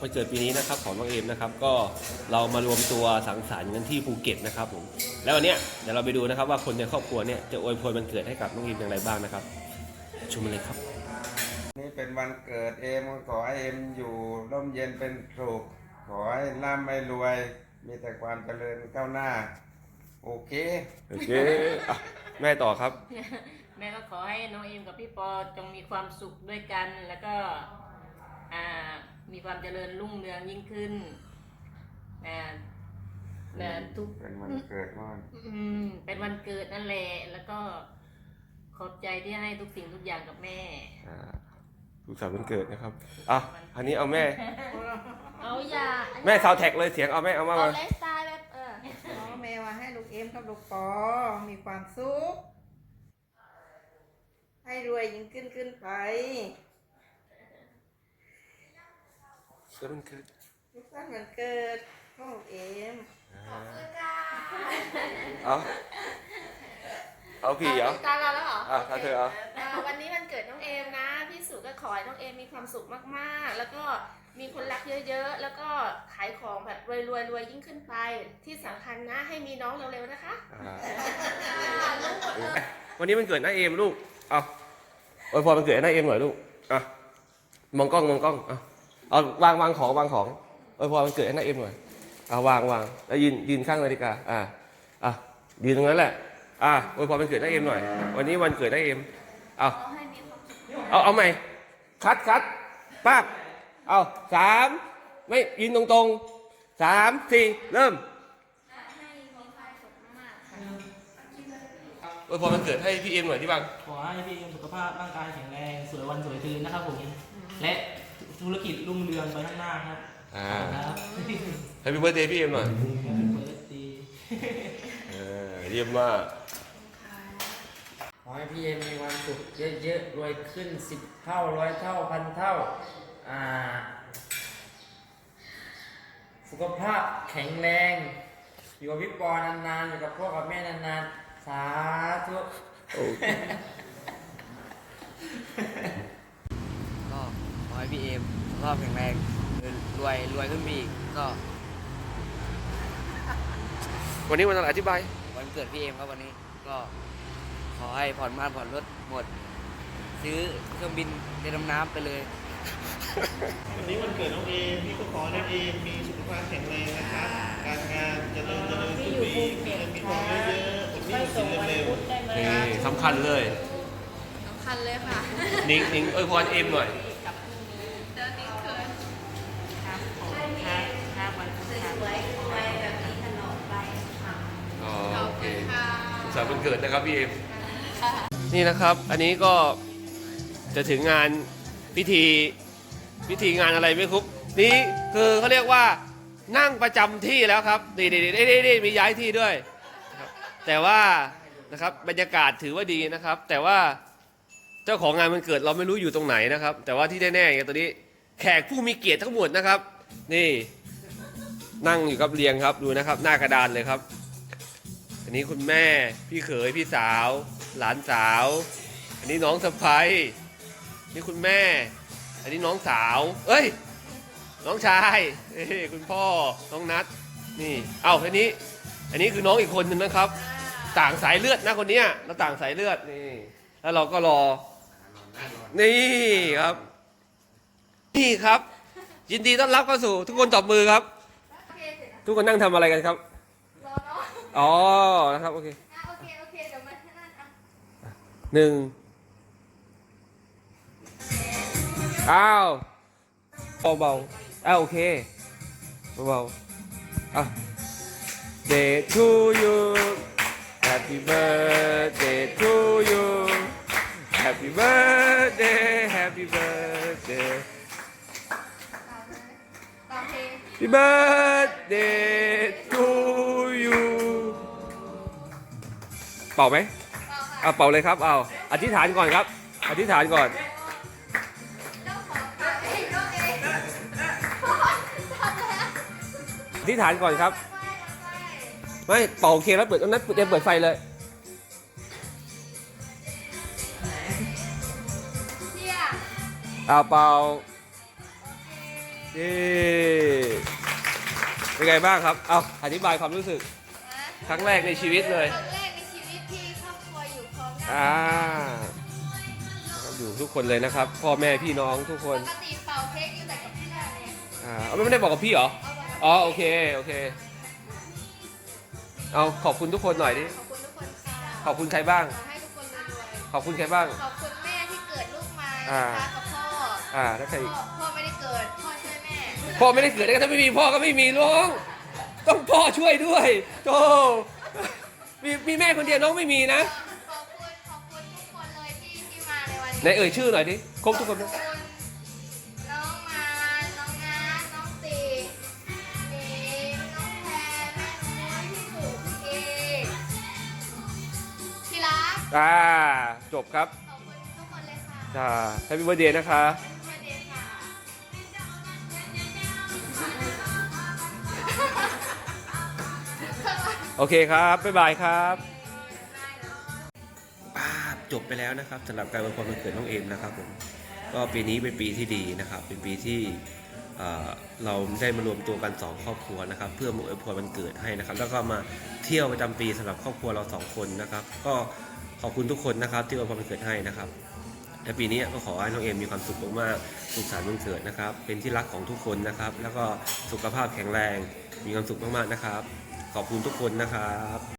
วันเกิดปีนี้นะครับของน้องเอมนะครับก็เรามารวมตัวสังสรรค์กันที่ภูเก็ตนะครับผมแล้ววันเนี้ยเดี๋ยวเราไปดูนะครับว่าคนในครอบครัวเนี่ยจะอวยพรวันเกิดให้กับน้องเอมอย่างไรบ้างนะครับชมกันเลยครับนี่เป็นวันเกิดเอมขอให้เอมอยู่ร่มเย็นเป็นสุขขอให้ร่ำไม่รวย มีแต่ความเจริญก้าวหน้า โอเค โอเคอะแม่ต่อครับ แม่ก็ขอให้น้องเอ็มกับพี่ปอจงมีความสุขด้วยกันแล้วก็อ่า มีความเจริญรุ่งเรืองยิ่งขึ้นอ่าและทุกเป็นวันเกิดมันอืมเป็นวันเกิดนั่นแหละแล้วก็ขอบใจที่ให้ทุกสิ่งทุกอย่างกับแม่อ่าสุขสันต์วันเกิดนะครับอะอันนี้เอาแม่ เอาอย่าแม่ซาวแท็กเลยเสียงเอาแม่เอามาเอามาไลฟ์สไตล์แบบเออขอแม่ว่าให้ลูกเอ็มกับลูกปอมีความสุข ให้รวยยิ่งขึ้นขึ้นไป เกิดวันเกิดทุกท่านวันเกิดของลูกเอ็มเอาเอาพี่เหรอตาเราแล้วเหรออะถ้าเธอเอาอ่าวันนี้วันเกิดน้องเอมนะ พี่สุก็ขอให้น้องเอมมีความสุขมากๆ แล้วก็มีคนรักเยอะๆ แล้วก็ขายของแบบรวยๆรวยยิ่งขึ้นไป ที่สำคัญนะให้มีน้องเร็วๆนะคะอ่าวันนี้มันเกิดน้าเอมลูก เอาโอ้ยพอมันเกิดน้าเอมหน่อยลูก อะ มองกล้องมองกล้องเอา เอาวางวางของวางของโอ้ยพอมันเกิดน้าเอ็มหน่อยเอาวางวางแล้วยืนยืนข้างนาฬิกาอ่าอะยืนตรงนั้นแหละอะโอ้ยพอมันเกิดน้าเอ็มหน่อย วันนี้วันเกิดน้าเอ็มเอาเอาเอาใหม่คัดคัดปากเอาสามไม่ยืนตรงตรงสามสี่เริ่มโอ้ยพอมันเกิดให้พี่เอ็มหน่อยที่บ้างขอให้พี่เอ็มสุขภาพร่างกายแข็งแรงสวยวันสวยคืนนะครับผมและ ธุรกิจรุ่งเรืองไปข้างหน้าครับอ่าครับให้พี่เบิร์ดเดย์พี่เอ็มหน่อยเปิดดีเออเยี่ยมมากขอให้พี่เอ็มมีความสุขเยอะๆ รวยขึ้นสิบเท่าร้อยเท่าพันเท่า อ่า สุขภาพแข็งแรง อยู่กับพี่ปอนานๆ อยู่กับพ่อกับแม่นานๆ สาธุก็ขอ ให้พี่เอมสุขภาพแข็งแรงรวยรวยขึ้นไปอีกก็วันนี้วันอะไรอธิบาย วันเกิดพี่เอมครับวันนี้ก็ขอให้ผ่อนบ้านผ่อนรถหมด ซื้อเครื่องบินเรือดำน้ำไปเลย วันนี้วันเกิดน้องเอมพี่ก็ขอให้น้องเอมมีสุขภาพแข็งแรงนะครับ การงานเจริญเจริญขึ้นไปอีกเงินมีทองเยอะๆคนนี้ค่อยมีส่กิงนวันเร็วพุธได้ไหมนี่สำคัญเลย สำคัญเลยค่ะ นิ้งนิ้งเอ้ยพรเอ็มหน่อย กับพรุ่งนี้ เดินนี้เกิน ครับผมครับครับวันพุธครับ สวยรวยแบบนี้ตลอดไปค่ะ อ๋อ ขอบ โอเค คุณ ค่ะสุขสันต์วันเกิดนะครับพี่เอ็มนี่นะครับ อันนี้ก็จะถึงงานพิธีพิธีงานอะไรไม่ครบนี่คือเขาเรียกว่านั่งประจำที่แล้วครับนี่นี่นี่นี่มีย้ายที่ด้วย แต่ว่านะครับบรรยากาศถือว่าดีนะครับ แต่ว่าเจ้าของงานมันเกิดเราไม่รู้อยู่ตรงไหนนะครับ แต่ว่าที่แน่ๆอย่างตอนนี้แขกผู้มีเกียรติทั้งหมดนะครับ นี่ นั่งอยู่กับเรียงครับดูนะครับ หน้ากระดานเลยครับ อันนี้คุณแม่ พี่เขย พี่สาว หลานสาว อันนี้น้องสะพ้ายนี่คุณแม่ อันนี้น้องสาว เอ้ย น้องชายเอ้ยคุณพ่อ น้องนัทนี่ เอ้าอันนี้ อันนี้คือน้องอีกคนหนึ่งนะครับ ต่างสายเลือดนะคนเนี้ยเราต่างสายเลือดนี่ แล้วเราก็รอ นี่ครับ นี่ครับ ยินดีต้อนรับเข้าสู่ทุกคนตบมือครับ ทุกคนนั่งทำอะไรกันครับ อ๋อ นะครับ โอเคอะโอเค โอเค เดี๋ยวมาที่นั่นอะหนึ่งอ้าวเบาๆอ้าวโอเคเบาๆอะ Day to you Happy birthday to you Happy birthday Happy birthday ต่อเพลง Happy birthday เป่าไหมเอาเป่าเลยครับเอาอธิษฐานก่อนครับ อธิษฐานก่อน อธิษฐานก่อนครับ ไม่เป่าโอเคแล้วเปิดตรงนั้นเปิดเปิดไฟเลยเอาเป่าเย้เป็นไงบ้างครับ เอาอธิบายความรู้สึก ครั้งแรกในชีวิตเลย อยู่พร้อมหน้าอ่าอยู่ทุกคนเลยนะครับ พ่อแม่พี่น้องทุกคนปกติเป่าเค้กอยู่แต่กับพี่ดาเนี่ยอ่าเอาไม่ได้บอกกับพี่เหรออ๋อโอเคโอเค เอาขอบคุณทุกคนหน่อยดิขอบคุณทุกคนค่ะขอบคุณใครบ้าง ขอให้ทุกคนรวยขอบคุณใครบ้าง ๆขอบคุณแม่ที่เกิดลูกมาอ่านะคะกับพ่ออ่าแล้วใครพ่อีอกพ่อไม่ได้เกิด พ่อช่วยแม่พ่อไม่ได้เกิดได้ถ้าไม่มีพ่อก็ไม่มีน้อง ต้องพ่อช่วยด้วยโตมีมีแม่คนเดียวน้องไม่มีนะ ไหนเอ่ยชื่อหน่อยดิครบทุกคนไหมขอบคุณน้องมา น้องน้าน้องตีหนิงน้องแพรแม่นุ้ยพี่สุพี่เอพี่รักอ่า จบครับขอบคุณทุกคนเลยค่ะจ้าแฮปปี้เบ t ร์ a เดย์นะคะ สวัสดีค่ะโอเคครับ บ๊ายบายครับป้า บไปแล้วนะครับสำหรับการอวยพรวันเกิดน้องเอมนะครับผมก็ปีนี้เป็นปีที่ดีนะครับ เป็นปีที่เราได้มารวมตัวกัน 2 ครอบครัวนะครับ เพื่อมาอวยพรวันเกิดให้นะครับ แล้วก็มาเที่ยวประจำปีสำหรับครอบครัวเราสองคนนะครับ ก็ขอบคุณทุกคนนะครับ ที่อวยพรวันเกิดให้นะครับและปีนี้ก็ขอให้น้องเอมมีความสุขมากๆสุขสันต์วันเกิดนะครับ เป็นที่รักของทุกคนนะครับ แล้วก็สุขภาพแข็งแรง มีความสุขมากๆนะครับ ขอบคุณทุกคนนะครับ